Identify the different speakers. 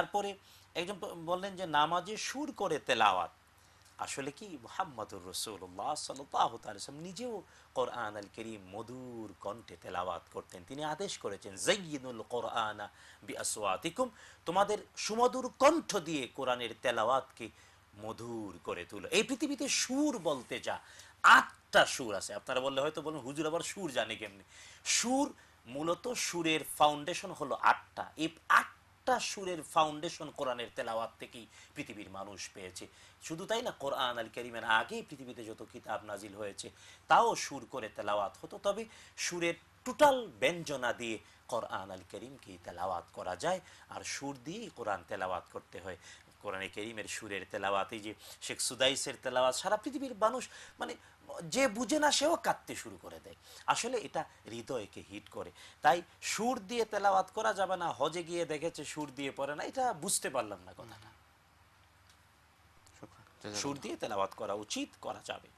Speaker 1: তারপরে একজন বললেন যে নামাজে সুর করে তেলাওয়াত। আসলে কি? মোহাম্মদুর রসুল্লাহ সাল্লাম নিজেও কোরআন আল করিম মধুর কণ্ঠে তেলাওয়াত করতেন। তিনি আদেশ করেছেন জৈনুল কোরআনা বি আসওয়াতিকুম তোমাদের সুমধুর কণ্ঠ দিয়ে কোরআনের তেলাওয়াতকে মধুর করে তুলো। এই পৃথিবীতে সুর বলতে যা, আটটা সুর আছে। আপনারা বললে হয়তো বলুন, হুজুর, আবার সুর জানে কেমনি? সুর মূলত সুরের ফাউন্ডেশন হলো আটটা। এই আটটা সুরের ফাউন্ডেশন কোরআনের তেলাওয়াত থেকেই পৃথিবীর মানুষ পেয়েছে। শুধু তাই না, কোরআন আল করিমের আগেই পৃথিবীতে যত কিতাব নাজিল হয়েছে, তাও সুর করে তেলাওয়াত হতো। তবে সুরের টোটাল ব্যঞ্জনা দিয়ে কোরআন আল করিমকে তেলাওয়াত করা যায়। আর সুর দিয়েই কোরআন তেলাওয়াত করতে হয়। কোরআনে করিমের সুরের তেলাওয়াত এই যে শেখ সুদাইসের তেলাওয়াত সারা পৃথিবীর মানুষ মানে যে বুঝে না সেও কাঁদতে শুরু করে দেয়। আসলে এটা হৃদয়কে হিট করে। তাই সুর দিয়ে তেলাওয়াত করা যাবে না হজে গিয়ে দেখেছে সুর দিয়ে পড়ে না এটা বুঝতে পারলাম না কথাটা। সুর দিয়ে তেলাওয়াত করা উচিত করা যাবে।